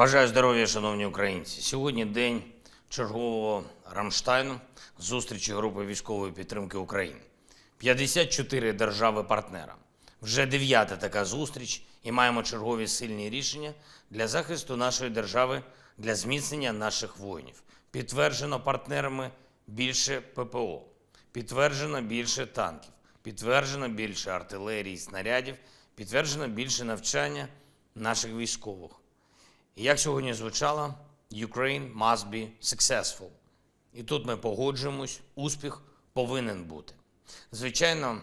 Бажаю здоров'я, шановні українці. Сьогодні день чергового Рамштайну, зустрічі групи військової підтримки України. 54 держави-партнера. Вже дев'ята така зустріч, і маємо чергові сильні рішення для захисту нашої держави, для зміцнення наших воїнів. Підтверджено партнерами більше ППО, підтверджено більше танків, підтверджено більше артилерії, снарядів, підтверджено більше навчання наших військових. Як сьогодні звучало, Ukraine must be successful. І тут ми погоджуємось, успіх повинен бути. Звичайно,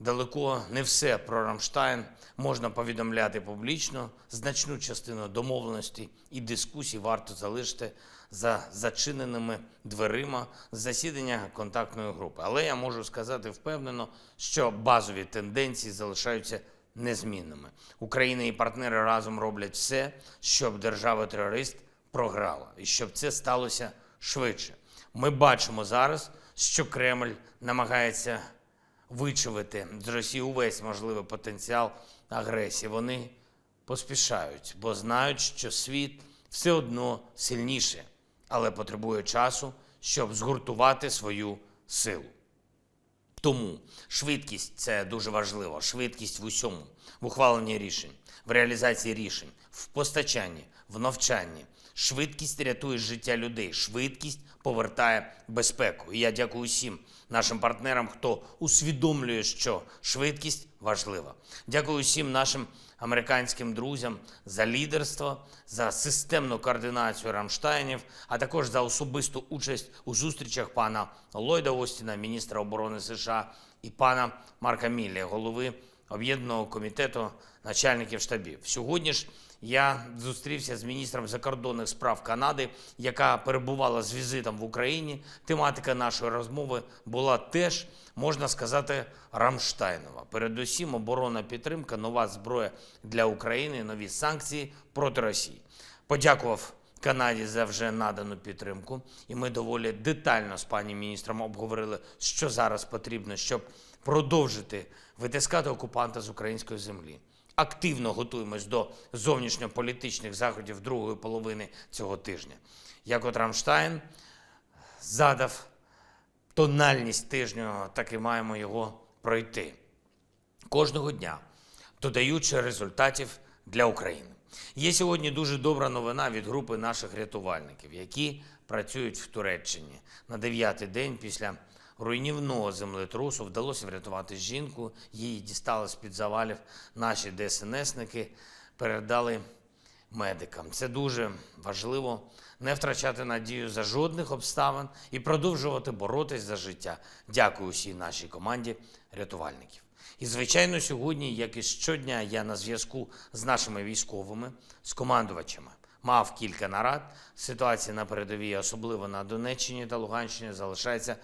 далеко не все про Рамштайн можна повідомляти публічно. Значну частину домовленостей і дискусій варто залишити за зачиненими дверима засідання контактної групи. Але я можу сказати впевнено, що базові тенденції залишаються незмінними. Україна і партнери разом роблять все, щоб держава-терорист програла, і щоб це сталося швидше. Ми бачимо зараз, що Кремль намагається вичавити з Росії увесь можливий потенціал агресії. Вони поспішають, бо знають, що світ все одно сильніше, але потребує часу, щоб згуртувати свою силу. Тому швидкість це дуже важливо. Швидкість в усьому, в ухваленні рішень, в реалізації рішень, в постачанні, в навчанні. Швидкість рятує життя людей, швидкість повертає безпеку. І я дякую всім нашим партнерам, хто усвідомлює, що швидкість важлива. Дякую всім нашим американським друзям за лідерство, за системну координацію Рамштайнів, а також за особисту участь у зустрічах пана Ллойда Остіна, міністра оборони США, і пана Марка Міллі, голови об'єднаного комітету начальників штабів. Сьогодні ж я зустрівся з міністром закордонних справ Канади, яка перебувала з візитом в Україні. Тематика нашої розмови була теж, можна сказати, Рамштайнова. Передусім, оборонна підтримка, нова зброя для України, нові санкції проти Росії. Подякував Канаді за вже надану підтримку, і ми доволі детально з пані міністром обговорили, що зараз потрібно, щоб продовжити витискати окупанта з української землі. Активно готуємось до зовнішньополітичних заходів другої половини цього тижня. Як от Рамштайн задав тональність тижню, так і маємо його пройти кожного дня, додаючи результатів для України. Є сьогодні дуже добра новина від групи наших рятувальників, які працюють в Туреччині на дев'ятий день після руйнівного землетрусу вдалося врятувати жінку. Її дістали з-під завалів наші ДСНСники, передали медикам. Це дуже важливо не втрачати надію за жодних обставин і продовжувати боротись за життя. Дякую всій нашій команді рятувальників. І, звичайно, сьогодні, як і щодня, я на зв'язку з нашими військовими, з командувачами. Мав кілька нарад. Ситуація на передовій, особливо на Донеччині та Луганщині, залишається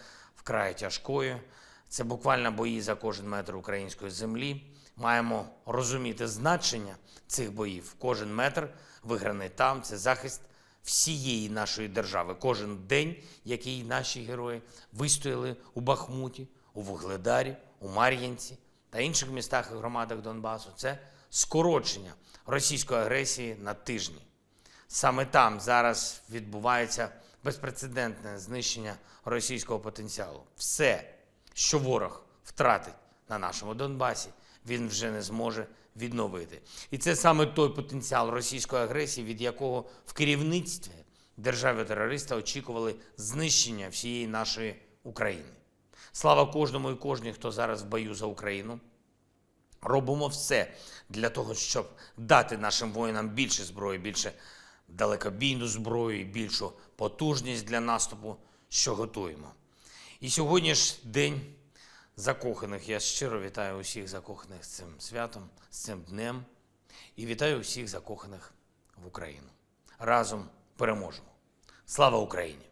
вкрай тяжкою. Це буквально бої за кожен метр української землі. Маємо розуміти значення цих боїв. Кожен метр виграний там це захист всієї нашої держави. Кожен день, який наші герої вистояли у Бахмуті, у Вугледарі, у Мар'їнці та інших містах і громадах Донбасу, це скорочення російської агресії на тижні. Саме там зараз відбувається безпрецедентне знищення російського потенціалу. Все, що ворог втратить на нашому Донбасі, він вже не зможе відновити. І це саме той потенціал російської агресії, від якого в керівництві держави-терориста очікували знищення всієї нашої України. Слава кожному і кожній, хто зараз в бою за Україну. Робимо все для того, щоб дати нашим воїнам більше зброї, більше далекобійну зброю і більшу потужність для наступу, що готуємо. І сьогодні ж день закоханих. Я щиро вітаю усіх закоханих з цим святом, з цим днем. І вітаю усіх закоханих в Україну. Разом переможемо. Слава Україні!